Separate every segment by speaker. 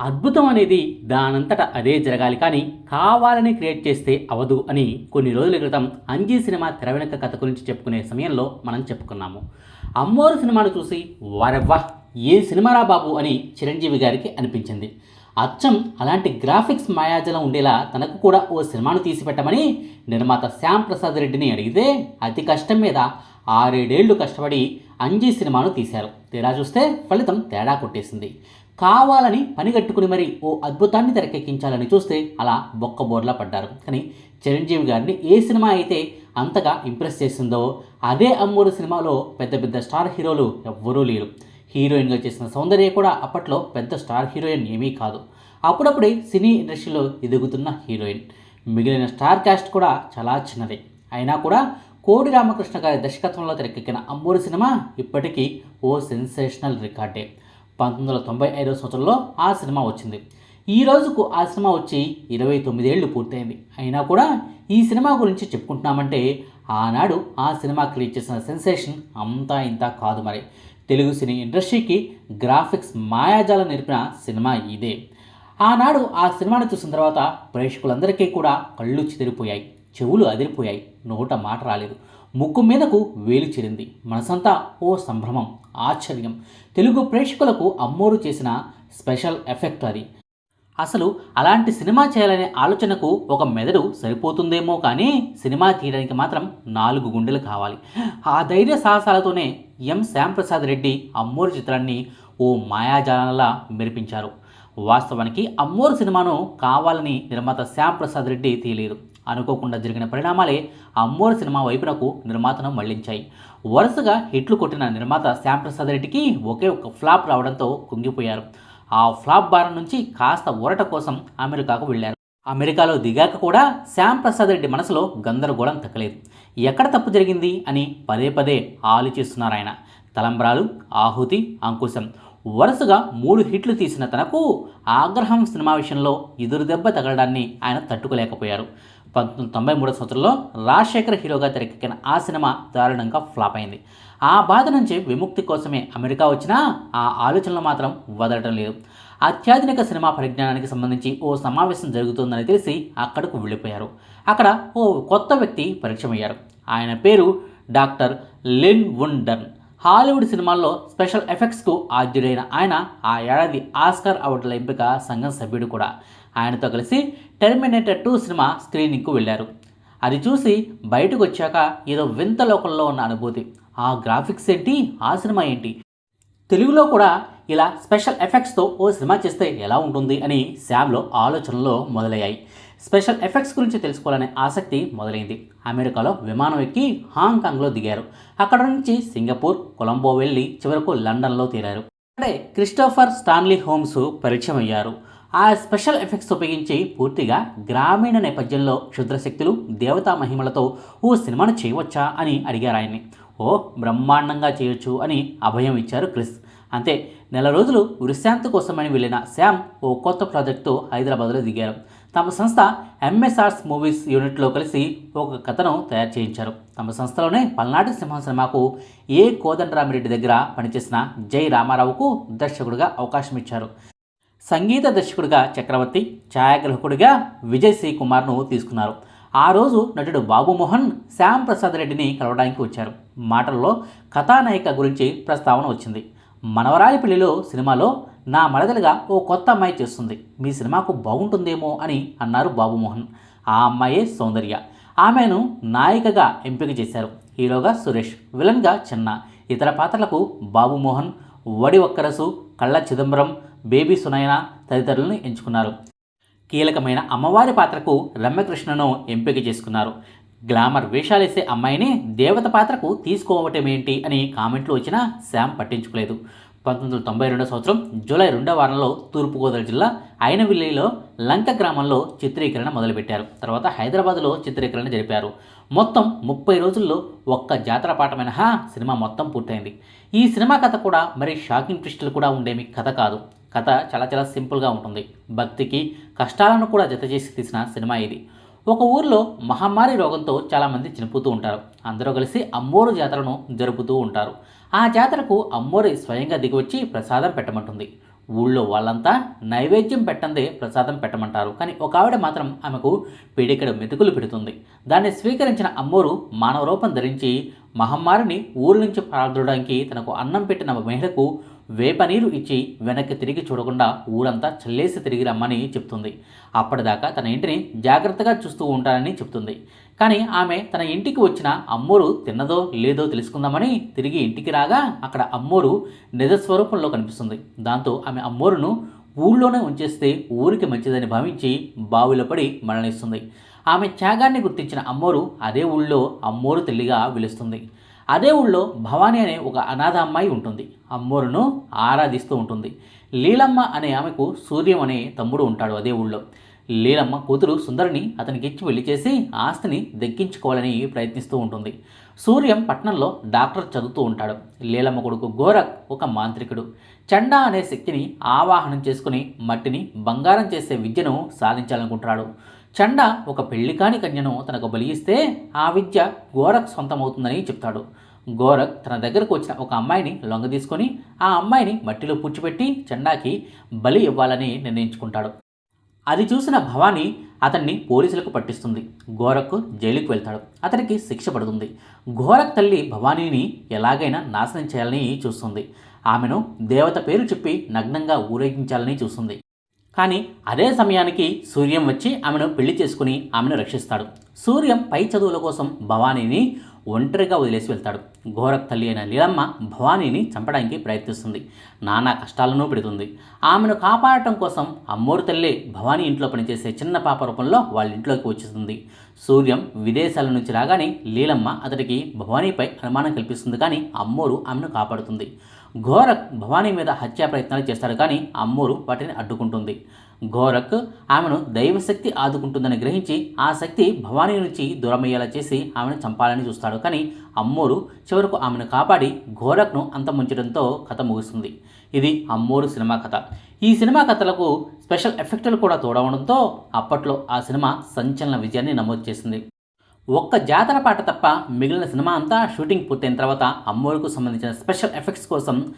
Speaker 1: అద్భుతం అనేది దానంతట అదే జరగాలి కానీ కావాలని క్రియేట్ చేస్తే అవదు అని కొన్ని రోజుల క్రితం అంజీ సినిమా తెర వెనుక కథ గురించి చెప్పుకునే సమయంలో మనం చెప్పుకున్నాము. అమ్మోరు సినిమాను చూసి వరవ్వా ఏ సినిమారా బాబు అని చిరంజీవి గారికి అనిపించింది. అచ్చం అలాంటి గ్రాఫిక్స్ మాయాజలం ఉండేలా తనకు కూడా ఓ సినిమాను తీసిపెట్టమని నిర్మాత శ్యామ్ ప్రసాద్ రెడ్డిని అడిగితే అతి కష్టం మీద ఆరేడేళ్ళు కష్టపడి అంజీ సినిమాను తీశారు. తేడా చూస్తే ఫలితం తేడా కొట్టేసింది. కావాలని పనిగట్టుకుని మరి ఓ అద్భుతాన్ని తెరకెక్కించాలని చూస్తే అలా బొక్క బోర్లా పడ్డారు. కానీ చిరంజీవి గారిని ఏ సినిమా అయితే అంతగా ఇంప్రెస్ చేసిందో అదే అమ్మూరు సినిమాలో పెద్ద పెద్ద స్టార్ హీరోలు ఎవ్వరూ లేరు. హీరోయిన్గా చేసిన సౌందర్య కూడా అప్పట్లో పెద్ద స్టార్ హీరోయిన్ ఏమీ కాదు. అప్పుడప్పుడే సినీ ఇండస్ట్రీలో ఎదుగుతున్న హీరోయిన్. మిగిలిన స్టార్ క్యాస్ట్ కూడా చాలా చిన్నది. అయినా కూడా కోడి రామకృష్ణ గారి దర్శకత్వంలో తెరకెక్కిన అమ్మూరు సినిమా ఇప్పటికీ ఓ సెన్సేషనల్ రికార్డే. పంతొమ్మిది వందల తొంభై ఐదో సంవత్సరంలో ఆ సినిమా వచ్చింది. ఈ రోజుకు ఆ సినిమా వచ్చి ఇరవై తొమ్మిదేళ్ళు పూర్తయింది. అయినా కూడా ఈ సినిమా గురించి చెప్పుకుంటున్నామంటే ఆనాడు ఆ సినిమా క్రియేట్ చేసిన సెన్సేషన్ అంతా ఇంత కాదు మరి. తెలుగు సినీ ఇండస్ట్రీకి గ్రాఫిక్స్ మాయాజాలం నేర్పిన సినిమా ఇదే. ఆనాడు ఆ సినిమాను చూసిన తర్వాత ప్రేక్షకులందరికీ కూడా కళ్ళు చెదిరిపోయాయి. చెవులు అదిరిపోయాయి. నోట మాట రాలేదు. ముక్కు మీదకు వేలు చిరింది. మనసంతా ఓ సంభ్రమం ఆశ్చర్యం. తెలుగు ప్రేక్షకులకు అమ్మోరు చేసిన స్పెషల్ ఎఫెక్ట్ అది. అసలు అలాంటి సినిమా చేయాలనే ఆలోచనకు ఒక మెదడు సరిపోతుందేమో కానీ సినిమా తీయడానికి మాత్రం నాలుగు గుండెలు కావాలి. ఆ ధైర్య సాహసాలతోనే ఎం. శ్యాంప్రసాద్ రెడ్డి అమ్మోరు చిత్రాన్ని ఓ మాయాజాలంలా మెరిపించారు. వాస్తవానికి అమ్మోరు సినిమాను కావాలని నిర్మాత శ్యాంప్రసాద్ రెడ్డి తీయలేరు అనుకోకుండా జరిగిన పరిణామాలే అమ్మోరు సినిమా వైపునకు నిర్మాతను మళ్ళించాయి. వరుసగా హిట్లు కొట్టిన నిర్మాత శ్యాంప్రసాద్ రెడ్డికి ఒకే ఒక ఫ్లాప్ రావడంతో కుంగిపోయారు. ఆ ఫ్లాప్ బారం నుంచి కాస్త ఊరట కోసం అమెరికాకు వెళ్ళారు అమెరికాలో దిగాక కూడా శ్యామ్ ప్రసాద్ రెడ్డి మనసులో గందరగోళం తగ్గలేదు. ఎక్కడ తప్పు జరిగింది అని పదే పదే ఆలోచిస్తున్నారు ఆయన. తలంబ్రాలు ఆహుతి అంకుశం. వరుసగా మూడు హిట్లు తీసిన తనకు ఆగ్రహం సినిమా విషయంలో ఎదురు దెబ్బ తగలడాన్ని ఆయన తట్టుకోలేకపోయారు. పంతొమ్మిది తొంభై మూడో సంవత్సరంలో రాజశేఖర్ హీరోగా తెరకెక్కిన ఆ సినిమా దారుణంగా ఫ్లాప్ అయింది. ఆ బాధ నుంచి విముక్తి కోసమే అమెరికా వచ్చినా ఆ ఆలోచనలు మాత్రం వదలటం లేదు. అత్యాధునిక సినిమా పరిజ్ఞానానికి సంబంధించి ఓ సమావేశం జరుగుతుందని తెలిసి అక్కడకు వెళ్ళిపోయారు. అక్కడ ఓ కొత్త వ్యక్తి పరిచయమయ్యారు. ఆయన పేరు డాక్టర్ లిన్ వుండన్. హాలీవుడ్ సినిమాల్లో స్పెషల్ ఎఫెక్ట్స్కు ఆద్యుడైన ఆయన ఆ ఏడాది ఆస్కార్ అవార్డుల ఎంపిక సంఘం సభ్యుడు కూడా. ఆయనతో కలిసి టెర్మినేటర్ టూ సినిమా స్క్రీనింగ్కు వెళ్ళారు. అది చూసి బయటకు వచ్చాక ఏదో వింత లోకంలో ఉన్న అనుభూతి. ఆ గ్రాఫిక్స్ ఏంటి? ఆ సినిమా ఏంటి? తెలుగులో కూడా ఇలా స్పెషల్ ఎఫెక్ట్స్తో ఓ సినిమా చేస్తే ఎలా ఉంటుంది అని శామ్లో ఆలోచనలు మొదలయ్యాయి. స్పెషల్ ఎఫెక్ట్స్ గురించి తెలుసుకోవాలనే ఆసక్తి మొదలైంది. అమెరికాలో విమానం ఎక్కి హాంకాంగ్లో దిగారు. అక్కడ నుంచి సింగపూర్ కొలంబో వెళ్ళి చివరకు లండన్లో తీరారు అక్కడే క్రిస్టోఫర్ స్టాన్లీ హోమ్స్ పరిచయం అయ్యారు ఆ స్పెషల్ ఎఫెక్ట్స్ ఉపయోగించి పూర్తిగా గ్రామీణ నేపథ్యంలో క్షుద్రశక్తులు దేవతా మహిమలతో ఓ సినిమాను చేయవచ్చా అని అడిగారు ఆయన్ని. ఓ బ్రహ్మాండంగా చేయొచ్చు అని అభయం ఇచ్చారు క్రిస్. అంతే నెల రోజులు విశ్రాంతి కోసమని వెళ్ళిన శ్యామ్ ఓ కొత్త ప్రాజెక్టుతో హైదరాబాద్లో దిగారు. తమ సంస్థ ఎంఎస్ఆర్స్ మూవీస్ యూనిట్లో కలిసి ఒక కథను తయారు చేయించారు. తమ సంస్థలోనే పల్నాటి సింహం సినిమాకు ఏ కోదండరామిరెడ్డి దగ్గర పనిచేసిన జై రామారావుకు దర్శకుడిగా అవకాశం ఇచ్చారు. సంగీత దర్శకుడిగా చక్రవర్తి ఛాయాగ్రాహకుడిగా విజయ్ శ్రీ కుమార్ను తీసుకున్నారు. ఆ రోజు నటుడు బాబుమోహన్ శ్యామ్ ప్రసాద్ రెడ్డిని కలవడానికి వచ్చారు. మాటల్లో కథానాయిక గురించి ప్రస్తావన వచ్చింది. మనవరాలి పెళ్ళిలో సినిమాలో నా మరదలుగా ఓ కొత్త అమ్మాయి చేస్తుంది. మీ సినిమాకు బాగుంటుందేమో అని అన్నారు బాబుమోహన్ ఆ అమ్మాయే సౌందర్య. ఆమెను నాయికగా ఎంపిక చేశారు. హీరోగా సురేష్ విలన్గా చిన్న. ఇతర పాత్రలకు బాబుమోహన్ వడి ఒక్కరసు కళ్ళ చిదంబరం బేబీ సునయన తదితరులను ఎంచుకున్నారు. కీలకమైన అమ్మవారి పాత్రకు రమ్యకృష్ణను ఎంపిక చేసుకున్నారు. గ్లామర్ వేషాలేసే అమ్మాయిని దేవత పాత్రకు తీసుకోవటమేంటి అని కామెంట్లు వచ్చినా శామ్ పట్టించుకోలేదు. పంతొమ్మిది వందల తొంభై రెండో సంవత్సరం జూలై రెండో వారంలో తూర్పుగోదావరి జిల్లా అయినవిల్లిలో లంక గ్రామంలో చిత్రీకరణ మొదలుపెట్టారు. తర్వాత హైదరాబాద్లో చిత్రీకరణ జరిపారు. మొత్తం ముప్పై రోజుల్లో ఒక్క జాతర పాట మినహా సినిమా మొత్తం పూర్తయింది. ఈ సినిమా కథ కూడా మరి షాకింగ్ ట్విస్టులు కూడా ఉండేమి కథ కాదు. కథ చాలా చాలా సింపుల్గా ఉంటుంది. భక్తికి కష్టాలను కూడా జత చేసి తీసిన సినిమా ఇది. ఒక ఊర్లో మహమ్మారి రోగంతో చాలామంది చనిపోతూ ఉంటారు. అందరూ కలిసి అమ్మోరు జాతరను జరుపుతూ ఉంటారు. ఆ జాతరకు అమ్మోరి స్వయంగా దిగివచ్చి ప్రసాదం పెట్టమంటుంది. ఊళ్ళో వాళ్ళంతా నైవేద్యం పెట్టందే ప్రసాదం పెట్టమంటారు. కానీ ఒక ఆవిడ మాత్రం ఆమెకు పిడికెడు మెతుకులు పెడుతుంది. దాన్ని స్వీకరించిన అమ్మోరు మానవ రూపం ధరించి మహమ్మారిని ఊరు నుంచి పారదడానికి తనకు అన్నం పెట్టిన మహిళకు వేపనీరు ఇచ్చి వెనక్కి తిరిగి చూడకుండా ఊరంతా చల్లేసి తిరిగి రమ్మని చెప్తుంది. అప్పటిదాకా తన ఇంటిని జాగ్రత్తగా చూస్తూ ఉంటానని చెప్తుంది. కానీ ఆమె తన ఇంటికి వచ్చిన అమ్మోరు తిన్నదో లేదో తెలుసుకుందామని తిరిగి ఇంటికి రాగా అక్కడ అమ్మోరు నిజ స్వరూపంలో కనిపిస్తుంది. దాంతో ఆమె అమ్మోరును ఊళ్ళోనే ఉంచేస్తే ఊరికి మంచిదని భావించి బావిలో పడి మరణిస్తుంది. ఆమె త్యాగాన్ని గుర్తించిన అమ్మోరు అదే ఊళ్ళో అమ్మోరు తల్లిగా విలుస్తుంది. అదే ఊళ్ళో భవానీ అనే ఒక అనాథ అమ్మాయి ఉంటుంది. అమ్మోరును ఆరాధిస్తూ ఉంటుంది. లీలమ్మ అనే ఆమెకు సూర్యం అనే తమ్ముడు ఉంటాడు అదే ఊళ్ళో. లీలమ్మ కూతురు సుందరిని అతనికి ఇచ్చి పెళ్ళి చేసి ఆస్తిని దక్కించుకోవాలని ప్రయత్నిస్తూ ఉంటుంది. సూర్యం పట్నంలో డాక్టర్ చదువుతూ ఉంటాడు. లీలమ్మ కొడుకు గోరక్ ఒక మాంత్రికుడు. చండా అనే శక్తిని ఆవాహనం చేసుకుని మట్టిని బంగారం చేసే విద్యను సాధించాలనుకుంటున్నాడు. చండ ఒక పెళ్ళి కాని కన్యను తనకు బలిగిస్తే ఆ విద్య గోరక్ సొంతమవుతుందని చెప్తాడు. గోరక్ తన దగ్గరకు వచ్చిన ఒక అమ్మాయిని లొంగ తీసుకొని ఆ అమ్మాయిని మట్టిలో పుచ్చిపెట్టి చండాకి బలి ఇవ్వాలని నిర్ణయించుకుంటాడు. అది చూసిన భవానీ అతన్ని పోలీసులకు పట్టిస్తుంది. గోరక్ జైలుకు వెళ్తాడు. అతనికి శిక్ష పడుతుంది. గోరక్ తల్లి భవానీని ఎలాగైనా నాశనం చేయాలని చూస్తుంది. ఆమెను దేవత పేరు చెప్పి నగ్నంగా ఊరేగించాలని చూస్తుంది. కానీ అదే సమయానికి సూర్యం వచ్చి ఆమెను పెళ్ళి చేసుకుని ఆమెను రక్షిస్తాడు. సూర్యం పై చదువుల కోసం భవానీని ఒంటరిగా వదిలేసి వెళ్తాడు. ఘోరక్ తల్లి అయిన లీలమ్మ భవానీని చంపడానికి ప్రయత్నిస్తుంది. నానా కష్టాలను పెడుతుంది. ఆమెను కాపాడటం కోసం అమ్మోరు తల్లి భవానీ ఇంట్లో పనిచేసే చిన్న పాప రూపంలో వాళ్ళ ఇంట్లోకి వచ్చేస్తుంది. సూర్యం విదేశాల నుంచి రాగానే లీలమ్మ అతడికి భవానీపై అనుమానం కల్పిస్తుంది కానీ అమ్మోరు ఆమెను కాపాడుతుంది. ఘోరక్ భవానీ మీద హత్యా ప్రయత్నాలు చేస్తాడు కానీ అమ్మోరు వాటిని అడ్డుకుంటుంది. ఘోరక్ ఆమెను దైవశక్తి ఆదుకుంటుందని గ్రహించి ఆ శక్తి భవానీ నుంచి దూరమయ్యేలా చేసి ఆమెను చంపాలని చూస్తాడు. కానీ అమ్మోరు చివరకు ఆమెను కాపాడి ఘోరక్ను అంతముంచడంతో కథ ముగుస్తుంది. ఇది అమ్మోరు సినిమా కథ. ఈ సినిమా కథలకు స్పెషల్ ఎఫెక్టులు కూడా తోడవడంతో అప్పట్లో ఆ సినిమా సంచలన విజయాన్ని నమోదు చేసింది. ఒక్క జాతర పాట తప్ప మిగిలిన సినిమా అంతా షూటింగ్ పూర్తయిన తర్వాత అమ్మోరుకు సంబంధించిన స్పెషల్ ఎఫెక్ట్స్ కోసం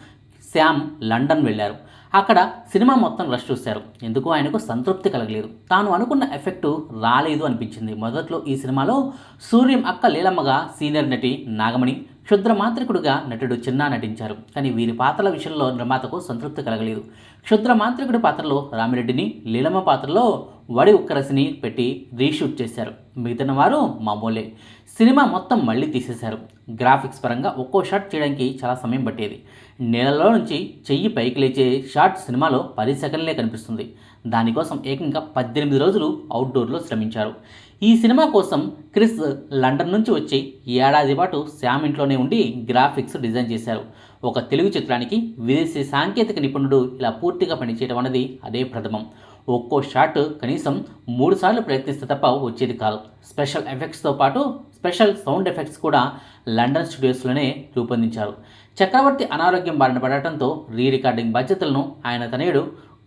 Speaker 1: శ్యామ్ లండన్ వెళ్ళారు. అక్కడ సినిమా మొత్తం రష్ చూశారు. ఎందుకు ఆయనకు సంతృప్తి కలగలేదు. తాను అనుకున్న ఎఫెక్టు రాలేదు అనిపించింది. మొదట్లో ఈ సినిమాలో సూర్యం అక్క లీలమ్మగా సీనియర్ నటి నాగమణి క్షుద్ర మాంత్రికుడుగా నటుడు చిన్నా నటించారు కానీ వీరి పాత్రల విషయంలో నిర్మాతకు సంతృప్తి కలగలేదు. క్షుద్ర మాంత్రికుడి పాత్రలో రామిరెడ్డిని లీలమ్మ పాత్రలో వడి ఉక్కరసిని పెట్టి రీషూట్ చేశారు. మిగతా వారు మామూలే. సినిమా మొత్తం మళ్ళీ తీసేశారు. గ్రాఫిక్స్ పరంగా ఒక్కో షాట్ చేయడానికి చాలా సమయం పట్టేది. నేలలో నుంచి చెయ్యి పైకి లేచే షాట్ సినిమాలో పది సెకండ్లే కనిపిస్తుంది. దానికోసం ఏకంగా పద్దెనిమిది రోజులు అవుట్డోర్లో శ్రమించారు. ఈ సినిమా కోసం క్రిస్ లండన్ నుంచి వచ్చి ఏడాది పాటు శామ్ ఇంట్లోనే ఉండి గ్రాఫిక్స్ డిజైన్ చేశారు. ఒక తెలుగు చిత్రానికి విదేశీ సాంకేతిక నిపుణుడు ఇలా పూర్తిగా పనిచేయడం అనేది అదే ప్రథమం. ఒక్కో షాట్ కనీసం మూడు సార్లు ప్రయత్నిస్తే తప్ప వచ్చేది కాదు. స్పెషల్ ఎఫెక్ట్స్తో పాటు స్పెషల్ సౌండ్ ఎఫెక్ట్స్ కూడా లండన్ స్టూడియోస్లోనే రూపొందించారు. చక్రవర్తి అనారోగ్యం బారిన పడటంతో రీ రికార్డింగ్ బాధ్యతలను ఆయన తనయుడు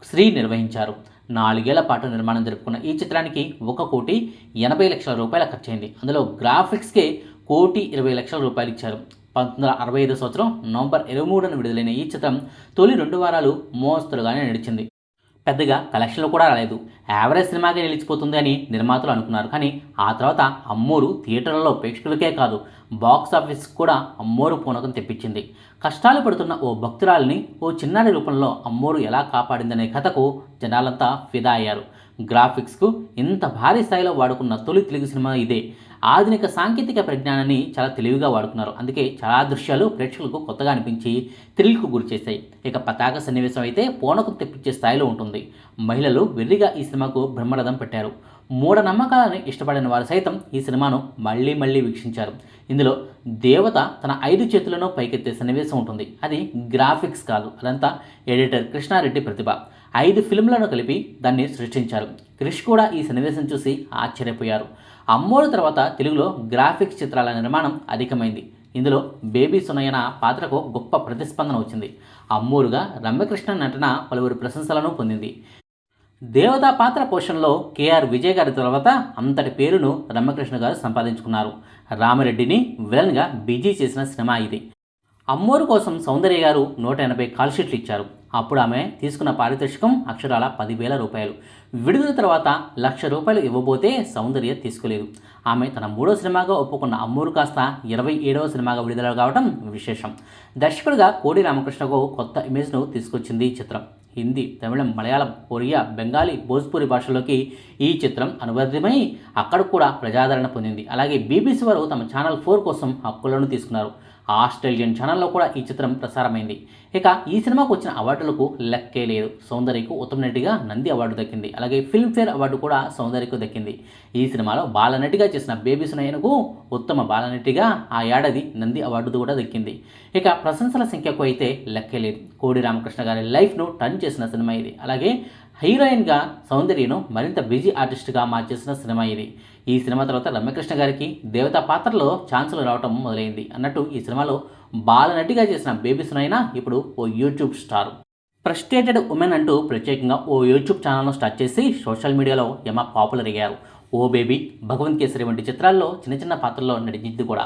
Speaker 1: శ్రీ నిర్వహించారు. నాలుగేళ్ళ పాటు నిర్మాణం జరుపుకున్న ఈ చిత్రానికి ఒక కోటి ఎనభై లక్షల రూపాయల ఖర్చయింది. అందులో గ్రాఫిక్స్కే కోటి ఇరవై లక్షల రూపాయలు ఇచ్చారు. పంతొమ్మిది వందల అరవై ఐదు సంవత్సరం నవంబర్ ఇరవై మూడున విడుదలైన ఈ చిత్రం తొలి రెండు వారాలు మోస్తరుగానే నడిచింది. పెద్దగా కలెక్షన్లు కూడా రాలేదు. యావరేజ్ సినిమాగా నిలిచిపోతుంది అని నిర్మాతలు అనుకున్నారు. కానీ ఆ తర్వాత అమ్మూరు థియేటర్లలో ప్రేక్షకులకే కాదు బాక్స్ ఆఫీస్ కూడా అమ్మోరు పూనకం తెప్పించింది. కష్టాలు పడుతున్న ఓ భక్తురాలిని ఓ చిన్నారి రూపంలో అమ్మోరు ఎలా కాపాడిందనే కథకు జనాలంతా ఫిదా అయ్యారు. గ్రాఫిక్స్కు ఇంత భారీ స్థాయిలో వాడుకున్న తొలి తెలుగు సినిమా ఇదే. ఆధునిక సాంకేతిక పరిజ్ఞానాన్ని చాలా తెలివిగా వాడుకున్నారు. అందుకే చాలా దృశ్యాలు ప్రేక్షకులకు కొత్తగా అనిపించి థ్రిల్కు గురిచేశాయి ఇక పతాక సన్నివేశం అయితే పూనకు తెప్పించే స్థాయిలో ఉంటుంది. మహిళలు వెర్రిగా ఈ సినిమాకు బ్రహ్మరథం పెట్టారు. మూఢనమ్మకాలను ఇష్టపడిన వారు సైతం ఈ సినిమాను మళ్ళీ మళ్ళీ వీక్షించారు. ఇందులో దేవత తన ఐదు చేతులను పైకెత్తే సన్నివేశం ఉంటుంది. అది గ్రాఫిక్స్ కాదు. అదంతా ఎడిటర్ కృష్ణారెడ్డి ప్రతిభ. ఐదు ఫిల్మ్లను కలిపి దాన్ని సృష్టించారు. క్రిష్ కూడా ఈ సన్నివేశం చూసి ఆశ్చర్యపోయారు. అమ్మోరు తర్వాత తెలుగులో గ్రాఫిక్స్ చిత్రాల నిర్మాణం అధికమైంది. ఇందులో బేబీ సునయన పాత్రకు గొప్ప ప్రతిస్పందన వచ్చింది. అమ్మూరుగా రమ్యకృష్ణ నటన పలువురు ప్రశంసలను పొందింది. దేవతా పాత్ర పోషణలో కేఆర్ విజయ్ గారి తర్వాత అంతటి పేరును రమ్యకృష్ణ గారు సంపాదించుకున్నారు. రామిరెడ్డిని విలన్గా బిజీ చేసిన సినిమా ఇది. అమ్మోరు కోసం సౌందర్య గారు నూట ఎనభై కాల్షీట్లు ఇచ్చారు. అప్పుడు ఆమె తీసుకున్న పారితోషికం అక్షరాల పదివేల రూపాయలు. విడుదల తర్వాత లక్ష రూపాయలు ఇవ్వబోతే సౌందర్య తీసుకోలేదు. ఆమె తన మూడో సినిమాగా ఒప్పుకున్న అమ్మూరు కాస్త ఇరవై ఏడవ సినిమాగా విడుదల కావడం విశేషం. దర్శకుడిగా కోడి రామకృష్ణకు కొత్త ఇమేజ్ను తీసుకొచ్చింది ఈ చిత్రం. హిందీ తమిళం మలయాళం ఒరియా బెంగాలీ భోజ్పూరి భాషలోకి ఈ చిత్రం అనువాదమై అక్కడ కూడా ప్రజాదరణ పొందింది. అలాగే బీబీసీ వారు తమ ఛానల్ ఫోర్ కోసం హక్కులను తీసుకున్నారు. ఆస్ట్రేలియన్ ఛానల్లో కూడా ఈ చిత్రం ప్రసారమైంది. ఇక ఈ సినిమాకు వచ్చిన అవార్డులకు లెక్కే లేదు. సౌందర్యకు ఉత్తమ నటిగా నంది అవార్డు దక్కింది. అలాగే ఫిల్మ్ఫేర్ అవార్డు కూడా సౌందర్యకు దక్కింది. ఈ సినిమాలో బాలనటిగా చేసిన బేబీ సునయనకు ఉత్తమ బాలనటిగా ఆ ఏడాది నంది అవార్డు కూడా దక్కింది. ఇక ప్రశంసల సంఖ్యకు అయితే లెక్కే లేదు. కోడి రామకృష్ణ గారి లైఫ్ను టర్న్ చేసిన సినిమా ఇది. అలాగే హీరోయిన్గా సౌందర్యను మరింత బిజీ ఆర్టిస్ట్గా మార్చేసిన సినిమా ఇది. ఈ సినిమా తర్వాత రమ్యకృష్ణ గారికి దేవతా పాత్రలో ఛాన్సులు రావటం మొదలైంది అన్నట్టు ఈ సినిమాలో బాలనటిగా చేసిన బేబీ సునైనా ఇప్పుడు ఓ యూట్యూబ్ స్టార్. ఫ్రస్ట్రేటెడ్ ఉమెన్ అంటూ ప్రత్యేకంగా ఓ యూట్యూబ్ ఛానల్ను స్టార్ట్ చేసి సోషల్ మీడియాలో యమ పాపులర్ అయ్యారు. ఓ బేబీ భగవంత్ కేసరి వంటి చిత్రాల్లో చిన్న చిన్న పాత్రల్లో నటించింది కూడా.